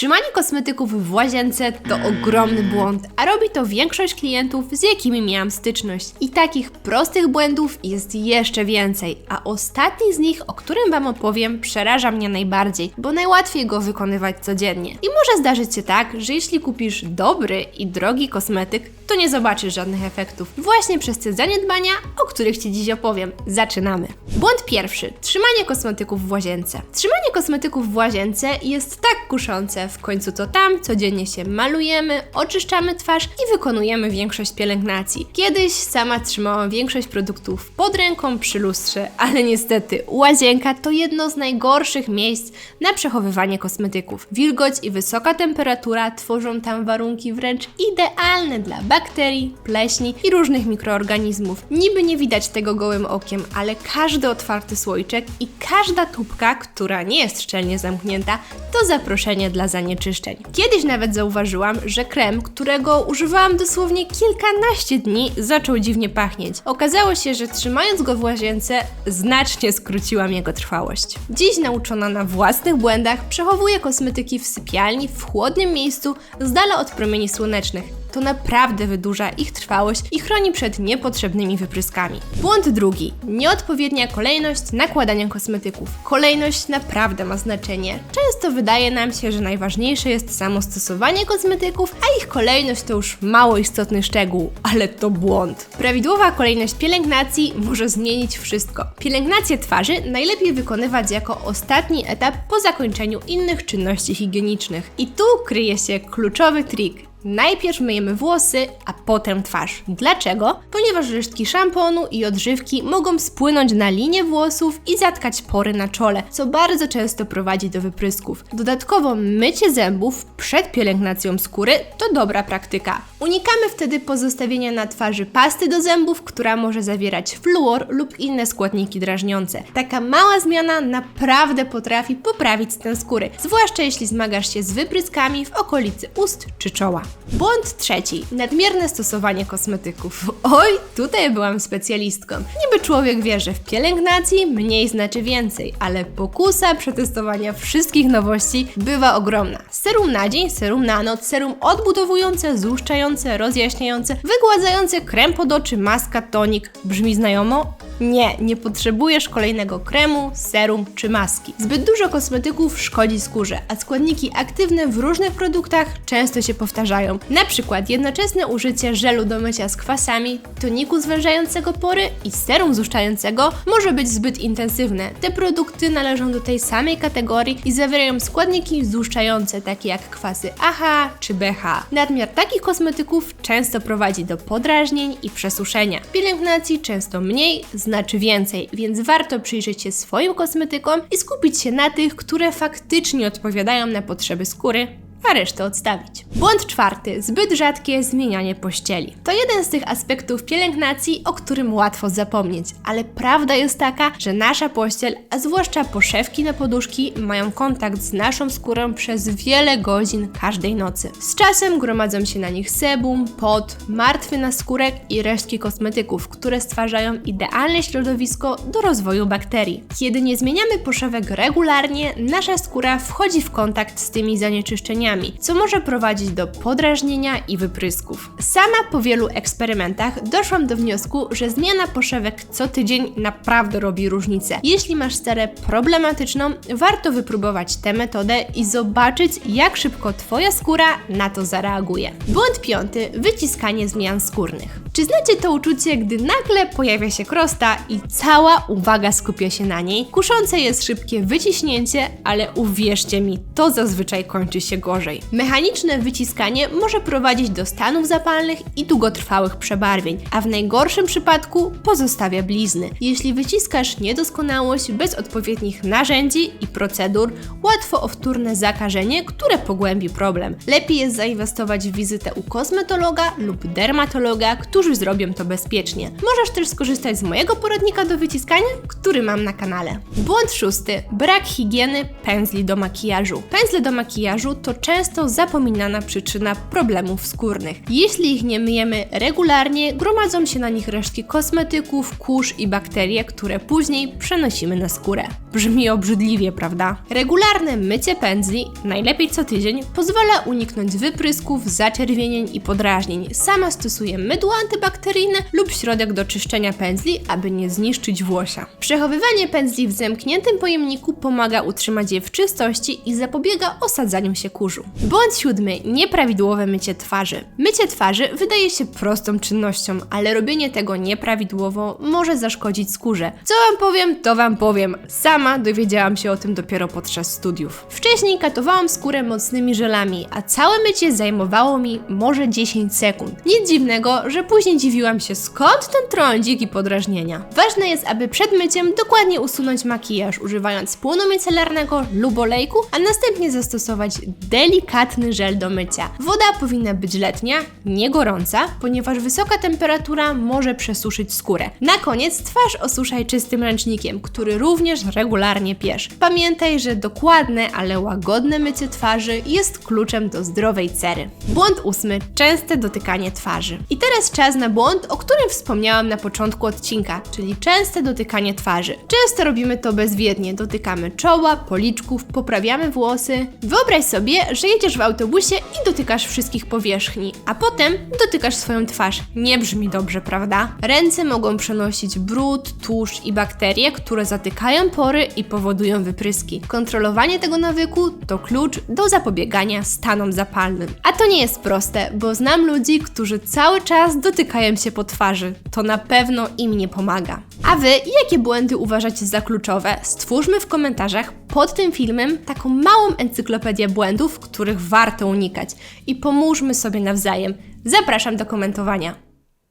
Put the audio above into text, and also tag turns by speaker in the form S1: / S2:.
S1: Trzymanie kosmetyków w łazience to ogromny błąd, a robi to większość klientów, z jakimi miałam styczność. I takich prostych błędów jest jeszcze więcej, a ostatni z nich, o którym Wam opowiem, przeraża mnie najbardziej, bo najłatwiej go wykonywać codziennie. I może zdarzyć się tak, że jeśli kupisz dobry i drogi kosmetyk, to nie zobaczysz żadnych efektów. Właśnie przez te zaniedbania, o których Ci dziś opowiem. Zaczynamy. Błąd pierwszy. Trzymanie kosmetyków w łazience. Trzymanie kosmetyków w łazience jest tak kuszące. W końcu to tam codziennie się malujemy, oczyszczamy twarz i wykonujemy większość pielęgnacji. Kiedyś sama trzymałam większość produktów pod ręką przy lustrze, ale niestety łazienka to jedno z najgorszych miejsc na przechowywanie kosmetyków. Wilgoć i wysoka temperatura tworzą tam warunki wręcz idealne dla bakterii, pleśni i różnych mikroorganizmów. Niby nie widać tego gołym okiem, ale każdy otwarty słoiczek i każda tubka, która nie jest szczelnie zamknięta, to zaproszenie dla zanieczyszczeń. Kiedyś nawet zauważyłam, że krem, którego używałam dosłownie kilkanaście dni, zaczął dziwnie pachnieć. Okazało się, że trzymając go w łazience, znacznie skróciłam jego trwałość. Dziś nauczona na własnych błędach, przechowuję kosmetyki w sypialni, w chłodnym miejscu, z dala od promieni słonecznych to naprawdę wydłuża ich trwałość i chroni przed niepotrzebnymi wypryskami. Błąd drugi. Nieodpowiednia kolejność nakładania kosmetyków. Kolejność naprawdę ma znaczenie. Często wydaje nam się, że najważniejsze jest samo stosowanie kosmetyków, a ich kolejność to już mało istotny szczegół, ale to błąd. Prawidłowa kolejność pielęgnacji może zmienić wszystko. Pielęgnację twarzy najlepiej wykonywać jako ostatni etap po zakończeniu innych czynności higienicznych. I tu kryje się kluczowy trik Najpierw myjemy włosy, a potem twarz. Dlaczego? Ponieważ resztki szamponu i odżywki mogą spłynąć na linię włosów i zatkać pory na czole, co bardzo często prowadzi do wyprysków. Dodatkowo mycie zębów przed pielęgnacją skóry to dobra praktyka. Unikamy wtedy pozostawienia na twarzy pasty do zębów, która może zawierać fluor lub inne składniki drażniące. Taka mała zmiana naprawdę potrafi poprawić stan skóry, zwłaszcza jeśli zmagasz się z wypryskami w okolicy ust czy czoła. Błąd trzeci. Nadmierne stosowanie kosmetyków. Oj, tutaj byłam specjalistką. Niby człowiek wie, że w pielęgnacji mniej znaczy więcej, ale pokusa przetestowania wszystkich nowości bywa ogromna. Serum na dzień, serum na noc, serum odbudowujące, złuszczające, rozjaśniające, wygładzające, krem pod oczy, maska, tonik. Brzmi znajomo? Nie, nie potrzebujesz kolejnego kremu, serum czy maski. Zbyt dużo kosmetyków szkodzi skórze, a składniki aktywne w różnych produktach często się powtarzają. Na przykład jednoczesne użycie żelu do mycia z kwasami, toniku zwężającego pory i serum złuszczającego może być zbyt intensywne. Te produkty należą do tej samej kategorii i zawierają składniki złuszczające takie jak kwasy AHA czy BH. Nadmiar takich kosmetyków często prowadzi do podrażnień i przesuszenia. Pielęgnacji często mniej, znaczy więcej, więc warto przyjrzeć się swoim kosmetykom i skupić się na tych, które faktycznie odpowiadają na potrzeby skóry a resztę odstawić. Błąd czwarty. Zbyt rzadkie zmienianie pościeli. To jeden z tych aspektów pielęgnacji, o którym łatwo zapomnieć, ale prawda jest taka, że nasza pościel, a zwłaszcza poszewki na poduszki, mają kontakt z naszą skórą przez wiele godzin każdej nocy. Z czasem gromadzą się na nich sebum, pot, martwy naskórek i resztki kosmetyków, które stwarzają idealne środowisko do rozwoju bakterii. Kiedy nie zmieniamy poszewek regularnie, nasza skóra wchodzi w kontakt z tymi zanieczyszczeniami co może prowadzić do podrażnienia i wyprysków. Sama po wielu eksperymentach doszłam do wniosku, że zmiana poszewek co tydzień naprawdę robi różnicę. Jeśli masz sterę problematyczną, warto wypróbować tę metodę i zobaczyć, jak szybko Twoja skóra na to zareaguje. Błąd piąty: wyciskanie zmian skórnych. Czy znacie to uczucie, gdy nagle pojawia się krosta i cała uwaga skupia się na niej? Kuszące jest szybkie wyciśnięcie, ale uwierzcie mi, to zazwyczaj kończy się gorzej. Mechaniczne wyciskanie może prowadzić do stanów zapalnych i długotrwałych przebarwień, a w najgorszym przypadku pozostawia blizny. Jeśli wyciskasz niedoskonałość bez odpowiednich narzędzi i procedur, łatwo o wtórne zakażenie, które pogłębi problem. Lepiej jest zainwestować w wizytę u kosmetologa lub dermatologa, którzy którzy zrobią to bezpiecznie. Możesz też skorzystać z mojego poradnika do wyciskania, który mam na kanale. Błąd szósty. Brak higieny pędzli do makijażu. Pędzle do makijażu to często zapominana przyczyna problemów skórnych. Jeśli ich nie myjemy regularnie, gromadzą się na nich resztki kosmetyków, kurz i bakterie, które później przenosimy na skórę. Brzmi obrzydliwie, prawda? Regularne mycie pędzli, najlepiej co tydzień, pozwala uniknąć wyprysków, zaczerwienień i podrażnień. Sama stosuję mydło antybakteryjne lub środek do czyszczenia pędzli, aby nie zniszczyć włosia. Przechowywanie pędzli w zamkniętym pojemniku pomaga utrzymać je w czystości i zapobiega osadzaniu się kurzu. Błąd siódmy. Nieprawidłowe mycie twarzy. Mycie twarzy wydaje się prostą czynnością, ale robienie tego nieprawidłowo może zaszkodzić skórze. Co wam powiem, to wam powiem. Sama dowiedziałam się o tym dopiero podczas studiów. Wcześniej katowałam skórę mocnymi żelami, a całe mycie zajmowało mi może 10 sekund. Nic dziwnego, że później dziwiłam się skąd ten trądzik i podrażnienia. Ważne jest, aby przed myciem dokładnie usunąć makijaż, używając płynu micelarnego lub olejku, a następnie zastosować delikatny żel do mycia. Woda powinna być letnia, nie gorąca, ponieważ wysoka temperatura może przesuszyć skórę. Na koniec twarz osuszaj czystym ręcznikiem, który również regularnie pierz. Pamiętaj, że dokładne, ale łagodne mycie twarzy jest kluczem do zdrowej cery. Błąd ósmy. Częste dotykanie twarzy. I teraz czas na błąd, o którym wspomniałam na początku odcinka, czyli częste dotykanie twarzy. Często robimy to bezwiednie, dotykamy czoła, policzków, poprawiamy włosy. Wyobraź sobie, że jedziesz w autobusie i dotykasz wszystkich powierzchni, a potem dotykasz swoją twarz. Nie brzmi dobrze, prawda? Ręce mogą przenosić brud, tłuszcz i bakterie, które zatykają pory i powodują wypryski. Kontrolowanie tego nawyku to klucz do zapobiegania stanom zapalnym. A to nie jest proste, bo znam ludzi, którzy cały czas dotykają się po twarzy. To na pewno im nie pomaga. A wy jakie błędy uważacie za kluczowe? Stwórzmy w komentarzach pod tym filmem taką małą encyklopedię błędów, których warto unikać i pomóżmy sobie nawzajem. Zapraszam do komentowania.